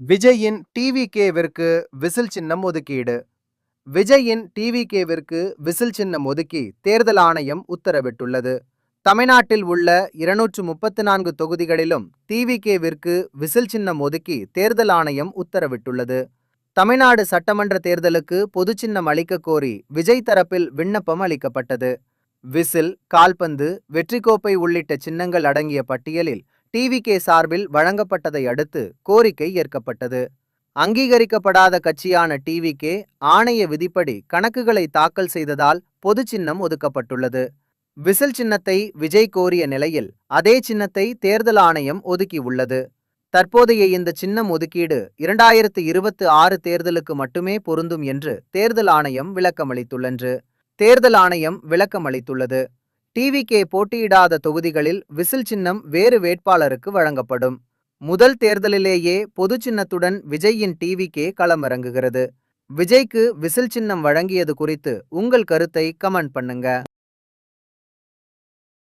விஜயின் டிவிகேவிற்கு விசில் சின்னம் ஒதுக்கீடு. விஜயின் டிவிகேவிற்கு விசில் சின்னம் ஒதுக்கி தேர்தல் ஆணையம் உத்தரவிட்டுள்ளது. தமிழ்நாட்டில் உள்ள இருநூற்று முப்பத்து நான்கு தொகுதிகளிலும் டிவிகேவிற்கு விசில் சின்னம் ஒதுக்கி தேர்தல் ஆணையம் உத்தரவிட்டுள்ளது. தமிழ்நாடு சட்டமன்ற தேர்தலுக்கு பொது சின்னம் அளிக்க கோரி விஜய் தரப்பில் விண்ணப்பம் அளிக்கப்பட்டது. விசில் கால்பந்து வெற்றி கோப்பை உள்ளிட்ட சின்னங்கள் அடங்கிய பட்டியலில் டிவிகே சார்பில் வழங்கப்பட்டதை அடுத்து கோரிக்கை ஏற்கப்பட்டது. அங்கீகரிக்கப்படாத கட்சியான டிவிகே ஆணைய விதிப்படி கணக்குகளை தாக்கல் செய்ததால் பொது சின்னம் ஒதுக்கப்பட்டுள்ளது. விசில் சின்னத்தை விஜய் கோரிய நிலையில் அதே சின்னத்தை தேர்தல் ஆணையம் ஒதுக்கியுள்ளது தற்போதைய இந்த சின்னம் ஒதுக்கீடு இரண்டாயிரத்து இருபத்து ஆறு தேர்தலுக்கு மட்டுமே பொருந்தும் என்று தேர்தல் ஆணையம் விளக்கமளித்துள்ளன்று. தேர்தல் ஆணையம் விளக்கமளித்துள்ளது. டிவிகே போட்டியிடாத தொகுதிகளில் விசில் சின்னம் வேறு வேட்பாளருக்கு வழங்கப்படும். முதல் தேர்தலிலேயே பொது சின்னத்துடன் விஜயின் டிவிகே களமிறங்குகிறது விஜய்க்கு விசில் சின்னம் வழங்கியது குறித்து உங்கள் கருத்தை கமெண்ட் பண்ணுங்க.